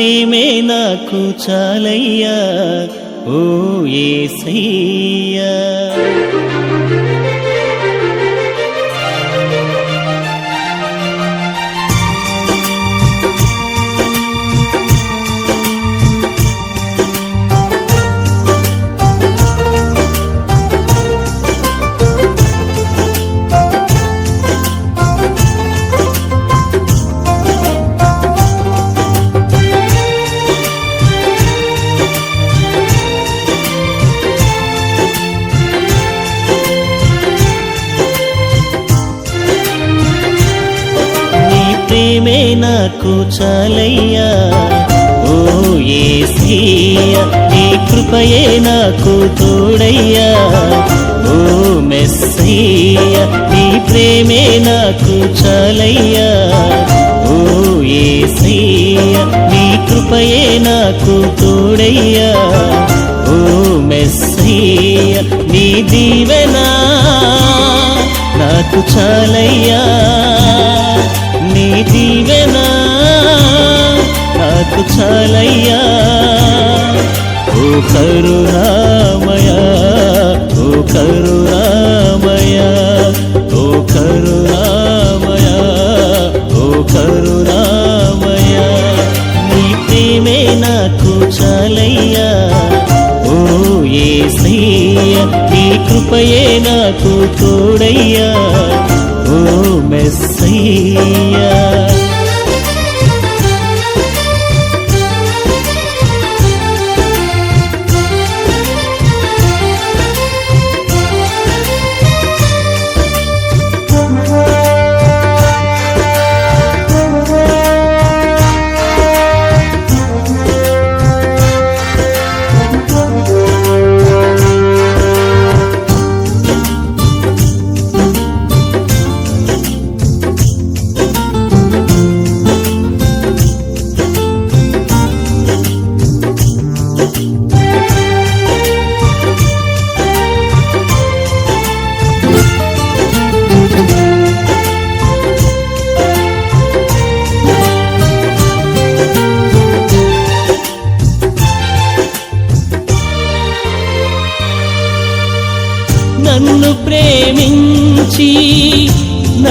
ప్రేమే నాకు చాలయ్యా ఓ ఏసయ్యా. ప్రేమే నాకు చాలయ్యా. ఓ ఏసయ్యా నీ కృపయే నాకు తోడయ్యా. ఓ మెస్సయ్యా నీ ప్రేమే నాకు చాలయ్యా. ఓ ఏసయ్యా నీ కృపయే నాకు తోడయ్యా. ఓ మెస్సయ్యా నీ దీవెనా నాకు చాలయ్యా. దీవెనా నాకు చాలయ్యా. ఓ కరుణామయ ఓ కరుణామయ ఓ కరుణామయ ఓ కరుణామయ. నీ ప్రేమే నాకు చాలయ్యా. ఓ ఏసయ్య నీ కృపయే నాకు తోడయ్యా. ఓ మెస్సయ్యా.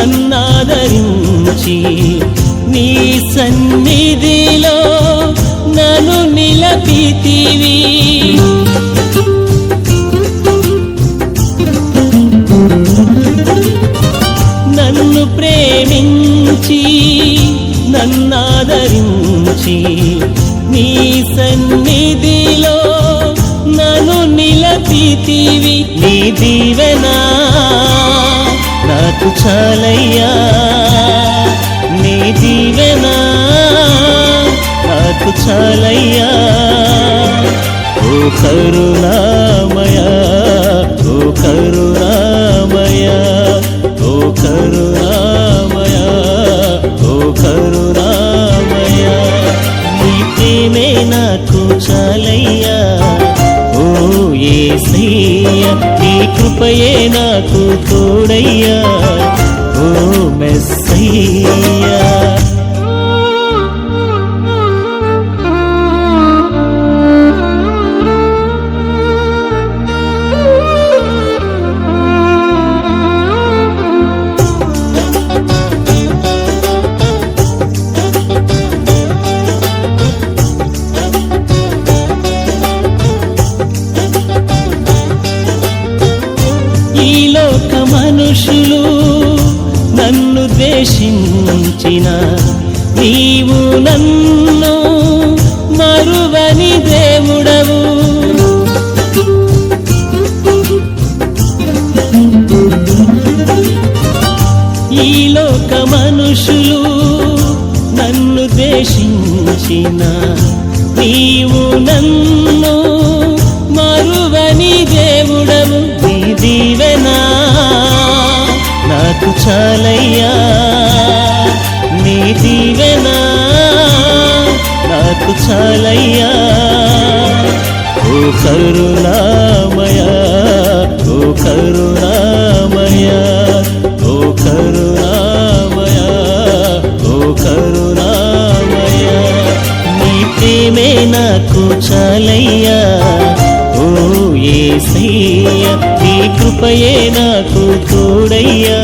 నన్నాదరించి నీ సన్నిధిలో నను నిలపితివి. నన్ను ప్రేమించి నన్నాదరించి నీ సన్నిధిలో నను నిలపితివి. నీ దీవెనా నాకు చాలయ్యా. నీ దీవెనా నాకు చాలయ్యా. ఓ కరుణామయా ఓ కరుణా కృపయే నాకు తోడయ్యా. నీవు నన్ను మరువని దేవుడవు. ఈ లోక మనుషులు నన్ను దేశించిన నీవు నన్ను నాకు చాలయ్యా. ఓ కరుణామయ ఓ కరుణామయ ఓ కరుణామయ ఓ కరుణామయ. నీ ప్రేమే నాకు చాలయ్యా. ఓ ఏసయ్యా నీ కృపయే నాకు తోడయ్యా.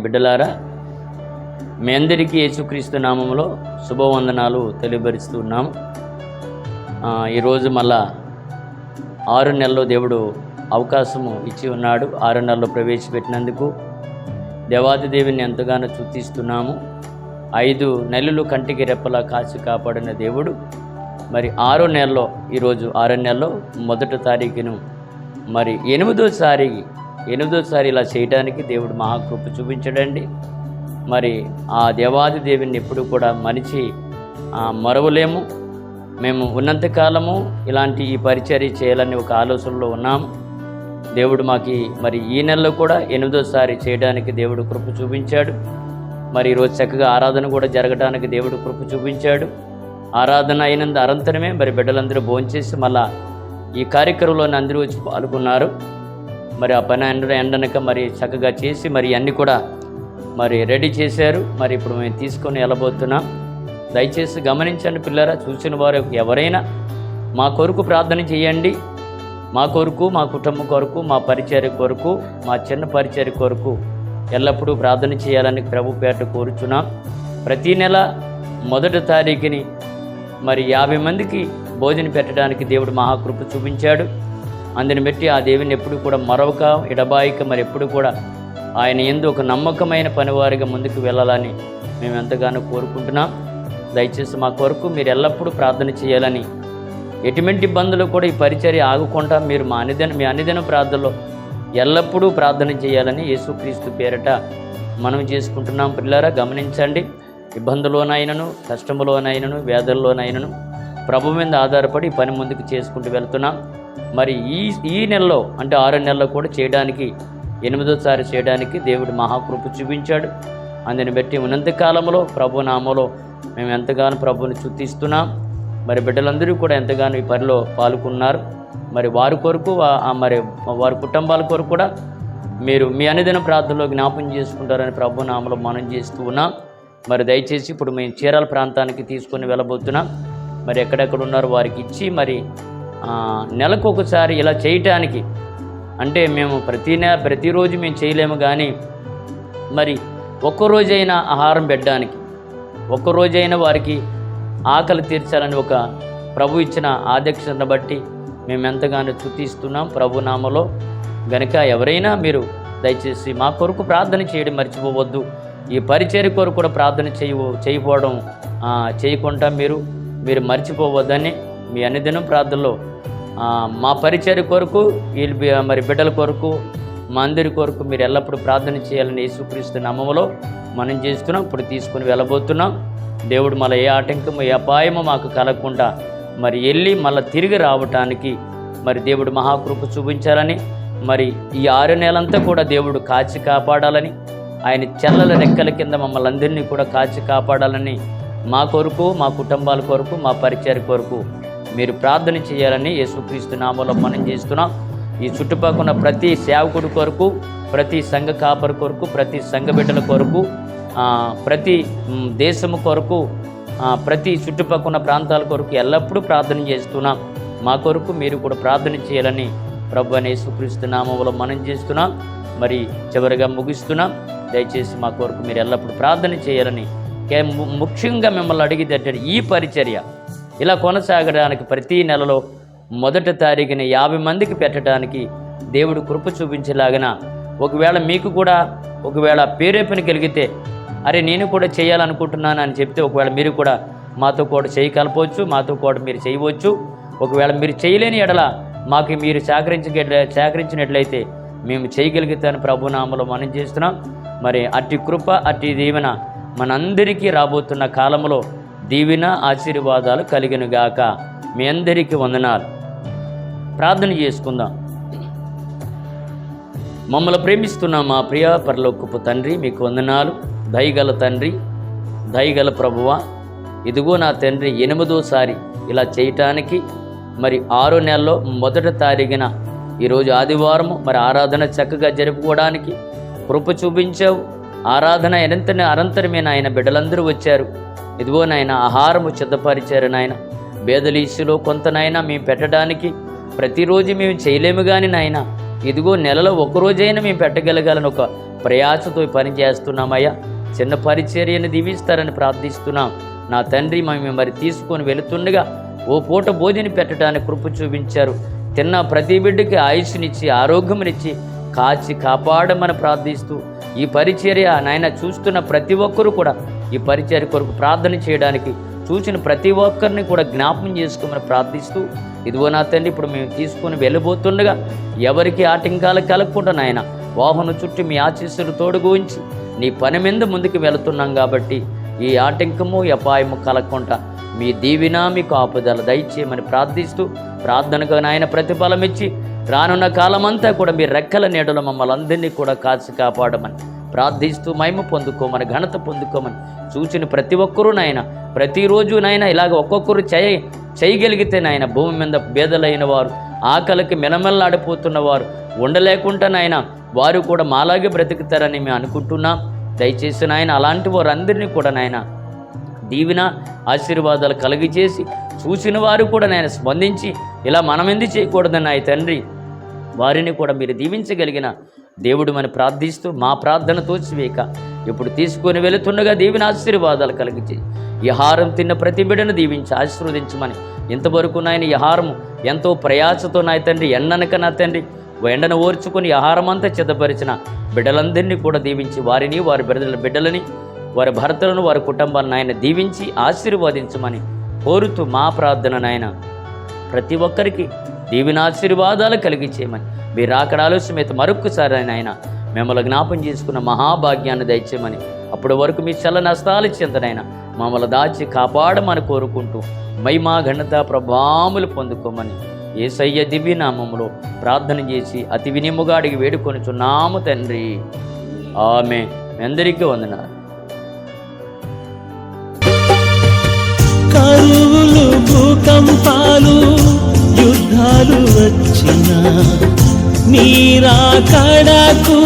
బిడ్డలారా మీ అందరికీ యేసుక్రీస్తు నామంలో శుభవందనాలు తెలియపరుస్తున్నాము ఆ, ఈరోజు మళ్ళా ఆరు నెలల్లో దేవుడు అవకాశము ఇచ్చి ఉన్నాడు. ఆరు నెలల్లో ప్రవేశపెట్టినందుకు దేవాది దేవుని ఎంతగానో చుతిస్తున్నాము ఐదు నెలలు కంటికి రెప్పలా కాచి కాపాడిన దేవుడు. మరి ఆరో నెలలో ఈరోజు ఆరో నెలలో మొదటి తారీఖును మరి ఎనిమిదోసారి ఎనిమిదోసారి ఇలా చేయడానికి దేవుడు మహాకృప చూపించడండి. మరి ఆ దేవాది దేవుని ఎప్పుడు కూడా మనిషి మరవలేము. మేము ఉన్నంతకాలము ఇలాంటి ఈ పరిచర్య చేయాలని ఒక ఆలోచనలో ఉన్నాము దేవుడు మాకు మరి ఈ నెలలో కూడా ఎనిమిదోసారి చేయడానికి దేవుడు కృప చూపించాడు. మరి ఈరోజు చక్కగా ఆరాధన కూడా జరగడానికి దేవుడు కృప చూపించాడు. ఆరాధన అయినంత అనంతరమే మరి బిడ్డలందరూ భోంచేసి మళ్ళా ఈ కార్యక్రమంలో అందరూ వచ్చి పాల్గొన్నారు. మరి ఆ పని ఎండ ఎండనక మరి చక్కగా చేసి మరి అన్నీ కూడా మరి రెడీ చేశారు. మరి ఇప్పుడు మేము తీసుకొని వెళ్ళబోతున్నాం. దయచేసి గమనించండి పిల్లరా చూసిన వారు ఎవరైనా మా కొరకు ప్రార్థన చేయండి. మా కొరకు మా కుటుంబం కొరకు మా పరిచర్య కొరకు మా చిన్న పరిచర్య కొరకు ఎల్లప్పుడూ ప్రార్థన చేయాలని ప్రభు పేట కోరుచున్నాం. ప్రతీ నెల మొదటి తారీఖుని మరి యాభై మందికి భోజనం పెట్టడానికి దేవుడు మహాకృప చూపించాడు. అందుని బట్టి ఆ దేవుని ఎప్పుడు కూడా మరొక ఎడబాయిక మరి ఎప్పుడు కూడా ఆయన ఎందు ఒక నమ్మకమైన పనివారిగా ముందుకు వెళ్ళాలని మేము ఎంతగానో కోరుకుంటున్నాం. దయచేసి మా కొరకు మీరు ఎల్లప్పుడూ ప్రార్థన చేయాలని ఎటువంటి ఇబ్బందులు కూడా ఈ పరిచర్య ఆగకుండా మీరు మా అనిదిన మీ అనిదిన ప్రార్థనలో ఎల్లప్పుడూ ప్రార్థన చేయాలని యేసుక్రీస్తు పేరట మనం చేసుకుంటున్నాం. పిల్లారా గమనించండి. ఇబ్బందులోనైనను కష్టములోనైనను వేదల్లోనైనను ప్రభు మీద ఆధారపడి పని ముందుకు చేసుకుంటూ వెళ్తున్నాం. మరి ఈ ఈ నెలలో అంటే ఆరో నెలలో కూడా చేయడానికి ఎనిమిదోసారి చేయడానికి దేవుడు మహాకృప చూపించాడు. అందుని బట్టి ఉన్నంత కాలంలో ప్రభు నామలో మేము ఎంతగానో ప్రభుని చుతిస్తున్నాం మరి బిడ్డలందరూ కూడా ఎంతగానో ఈ పనిలో పాల్గొన్నారు. మరి వారి కొరకు మరి వారి కుటుంబాల కొరకు కూడా మీరు మీ అనుదిన ప్రార్థనలో జ్ఞాపం చేసుకుంటారని ప్రభు నామలో మనం చేస్తూ ఉన్నాం. మరి దయచేసి ఇప్పుడు మేము చీరాల ప్రాంతానికి తీసుకొని వెళ్ళబోతున్నాం. మరి ఎక్కడెక్కడ ఉన్నారో వారికి ఇచ్చి మరి నెలకు ఒకసారి ఇలా చేయటానికి. అంటే మేము ప్రతి నె ప్రతిరోజు మేము చేయలేము కానీ మరి ఒక్కరోజైనా ఆహారం పెట్టడానికి ఒక్కరోజైనా వారికి ఆకలి తీర్చాలని ఒక ప్రభు ఇచ్చిన ఆదక్షను బట్టి మేము ఎంతగానో చుతిస్తున్నాం ప్రభు నామలో. గనుక ఎవరైనా మీరు దయచేసి మా కొరకు ప్రార్థన చేయడం మర్చిపోవద్దు. ఈ పరిచర్య కొరకు కూడా ప్రార్థన చేయవు చేయకపోవడం చేయకుండా మీరు మీరు మర్చిపోవద్దని మీ అన్నిదినం ప్రార్థనలో మా పరిచర్య కొరకు వీళ్ళు మరి బిడ్డల కొరకు మా అందరి కొరకు మీరు ఎల్లప్పుడూ ప్రార్థన చేయాలని యేసుక్రీస్తు నామములో మనం చేస్తున్నాం ఇప్పుడు తీసుకుని వెళ్ళబోతున్నాం. దేవుడు మళ్ళీ ఏ ఆటంకము ఏ అపాయము మాకు కలగకుండా మరి వెళ్ళి మళ్ళీ తిరిగి రావటానికి మరి దేవుడు మహాకృప చూపించాలని మరి ఈ ఆరు నెలంతా కూడా దేవుడు కాచి కాపాడాలని ఆయన చెల్లల రెక్కల కింద మమ్మల్ని అందరినీ కూడా కాచి కాపాడాలని మా కొరకు మా కుటుంబాల కొరకు మా పరిచయ కొరకు మీరు ప్రార్థన చేయాలని యేసుక్రీస్తు నామంలో మనం చేస్తున్నాం. ఈ చుట్టుపక్కల ఉన్న ప్రతి సేవకుడి కొరకు ప్రతి సంఘ కాపరి కొరకు ప్రతి సంఘ బిడ్డల కొరకు ప్రతి దేశము కొరకు ప్రతి చుట్టుపక్కల ఉన్న ప్రాంతాల కొరకు ఎల్లప్పుడూ ప్రార్థన చేస్తున్నాం. మా కొరకు మీరు కూడా ప్రార్థన చేయాలని ప్రభు అనే యేసుక్రీస్తు నామంలో మనం చేస్తున్నాం. మరి చివరిగా ముగిస్తున్నాం. దయచేసి మా కొరకు మీరు ఎల్లప్పుడూ ప్రార్థన చేయాలని ముఖ్యంగా మిమ్మల్ని అడిగేటట్టు ఈ పరిచర్య. ఇలా కొనసాగడానికి ప్రతి నెలలో మొదటి తారీఖున యాభై మందికి పెట్టడానికి దేవుడు కృప చూపించేలాగిన ఒకవేళ మీకు కూడా ఒకవేళ పేరేపని కలిగితే అరే నేను కూడా చేయాలనుకుంటున్నాను అని చెప్తే ఒకవేళ మీరు కూడా మాతో కూడా చేయి కలపవచ్చు మాతో కూడా మీరు చేయవచ్చు. ఒకవేళ మీరు చేయలేని ఎడల మాకు మీరు సహకరించగ సహకరించినట్లయితే మేము చేయగలుగుతాను ప్రభునామలో మనం చేస్తున్నాం. మరి అట్టి కృప అట్టి దీవెన మనందరికీ రాబోతున్న కాలంలో దీవెన ఆశీర్వాదాలు కలిగినగాక మీ అందరికీ వందనాలు. ప్రార్థన చేసుకుందాం. మమ్మల్ని ప్రేమిస్తున్న మా ప్రియ పరలోకపు తండ్రి మీకు వందనాలు. దయగల తండ్రి దయగల ప్రభువ ఇదిగో నా తండ్రి ఎనిమిదోసారి ఇలా చేయటానికి మరి ఆరో నెలలో మొదటి తారీఖున ఈరోజు ఆదివారము మరి ఆరాధన చక్కగా జరుపుకోవడానికి కృప చూపించావు. ఆరాధన ఎనంతని అనంతరమే నాయన బిడ్డలందరూ వచ్చారు. ఇదిగో నాయన ఆహారము సిద్ధపరిచారు నాయన. బేదలీసులో కొంతనైనా మేము పెట్టడానికి ప్రతిరోజు మేము చేయలేము కానీ నాయన. ఇదిగో నెలలో ఒకరోజైనా మేము పెట్టగలగాలని ఒక ప్రయాసతో పని చేస్తున్నామయ్యా. చిన్న పరిచర్యను దీవిస్తారని ప్రార్థిస్తున్నాం. నా తండ్రి మేము మరి తీసుకొని వెళుతుండగా ఓ పూట భోజనం పెట్టడానికి కృప చూపించారు. తిన్న ప్రతి బిడ్డకి ఆయుష్నిచ్చి ఆరోగ్యమునిచ్చి కాచి కాపాడమని ప్రార్థిస్తూ ఈ పరిచర్య నాయన చూస్తున్న ప్రతి ఒక్కరూ కూడా ఈ పరిచర్య కొరకు ప్రార్థన చేయడానికి చూసిన ప్రతి ఒక్కరిని కూడా జ్ఞాపం చేసుకోమని ప్రార్థిస్తూ ఇదిగో నా తండ్రి ఇప్పుడు మేము తీసుకొని వెళ్ళబోతుండగా ఎవరికి ఆటంకాలు కలగకుండా నాయన వాహనం చుట్టూ మీ ఆశీస్సులు తోడుగుంచి నీ పని మీద ముందుకు వెళుతున్నాం కాబట్టి ఈ ఆటంకము అపాయము కలగకుండా మీ దీవిన మీకు ఆపుదల దయచేయమని ప్రార్థిస్తూ ప్రార్థనకు నాయన ప్రతిఫలం ఇచ్చి రానున్న కాలమంతా కూడా మీ రెక్కల నీడలో మమ్మల్ని అందరినీ కూడా కాచి కాపాడమని ప్రార్థిస్తూ మహిమ పొందుకోమని ఘనత పొందుకోమని చూసిన ప్రతి ఒక్కరూ నాయన ప్రతిరోజు నాయన ఇలాగ ఒక్కొక్కరు చేయ చేయగలిగితే నాయన భూమి మీద బేదలైన వారు ఆకలికి మెలమెల్లాడిపోతున్న వారు ఉండలేకుండా నాయన వారు కూడా మాలాగే బ్రతుకుతారని మేము అనుకుంటున్నాం. దయచేసి నాయన అలాంటి వారందరినీ కూడా నాయన దీవెన ఆశీర్వాదాలు కలిగజేసి చూసిన వారు కూడా నేను స్పందించి ఇలా మనం ఎందుకు చేయకూడదని నా తండ్రి వారిని కూడా మీరు దీవించగలిగిన దేవుడు మనం ప్రార్థిస్తూ మా ప్రార్థన తోచివేక. ఇప్పుడు తీసుకొని వెళుతుండగా దేవుని ఆశీర్వాదాలు కలిగించి ఈ హారం తిన్న ప్రతి బిడ్డను దీవించి ఆశీర్వదించమని. ఇంతవరకు నాయన ఈ హారము ఎంతో ప్రయాసతో నా తండ్రి ఎండనక నా తండ్రి ఎండను ఓర్చుకొని ఆహారమంతా ఆహారం అంతా చిత్తపరిచిన బిడ్డలందరినీ కూడా దీవించి వారిని వారి బిడ్డల బిడ్డలని వారి భర్తలను వారి కుటుంబాలను ఆయన దీవించి ఆశీర్వదించమని కోరుతూ మా ప్రార్థన నాయన. ప్రతి ఒక్కరికి దీవెనాశీర్వాదాలు కలిగించేయమని. మీరు అక్కడ ఆలోచన మరొక్కసారి ఆయన మిమ్మల్ని జ్ఞాపం చేసుకున్న మహాభాగ్యాన్ని దయచేయమని అప్పటి వరకు మీ చల్ల నష్టాలు చెందనైనా మమ్మల్ని దాచి కాపాడమని కోరుకుంటూ మహిమా ఘనత ప్రభాములు పొందుకోమని ఏసయ్య దివ్య నామములో ప్రార్థన చేసి అతి వినిముగా అడిగి వేడుకొనుచున్నాము తండ్రి. ఆమె అందరికీ వందనాలు. కరువులు భూకంపాలు యుద్ధాలు వచ్చినా నీరాకడకు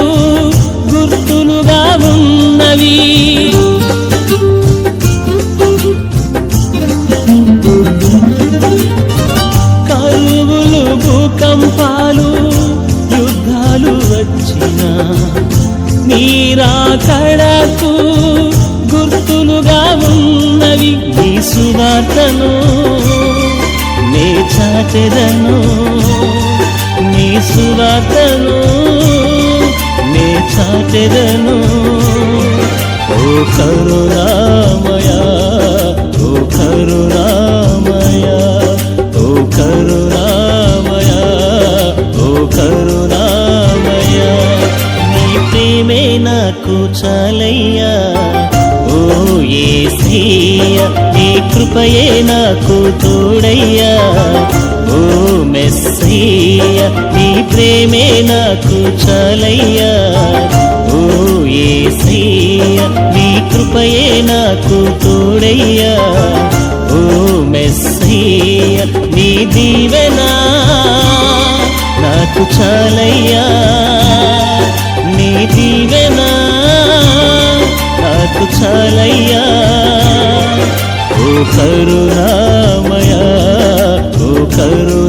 గుర్తులుగా ఉన్నవి. కరువులు భూకంపాలు యుద్ధాలు వచ్చిన నీరాకడకు గుర్తులుగా ఉన్నవి. నీ సువార్తను నే చాచెదను. సువార్తను నే చాటెదను. ఓ కరుణామయ ఓ కరుణామయ ఓ కరుణామయ ఓ కరుణామయ. నీ ప్రేమే నాకు చాలయ్యా. ఓ ఏసయ్య నీ కృపయే నాకు తోడయ్యా. ప్రేమే నాకు చాలయ్యా. ఓ ఏసయ్య నీ కృపయే నాకు తోడయ్యా. ఓ మెస్సయ్య నీ దీవెనా నాకు చాలయ్యా. నీ దీవెనా నాకు చాలయ్యా. ఓ కరుణామయా ఓ కరుణామయ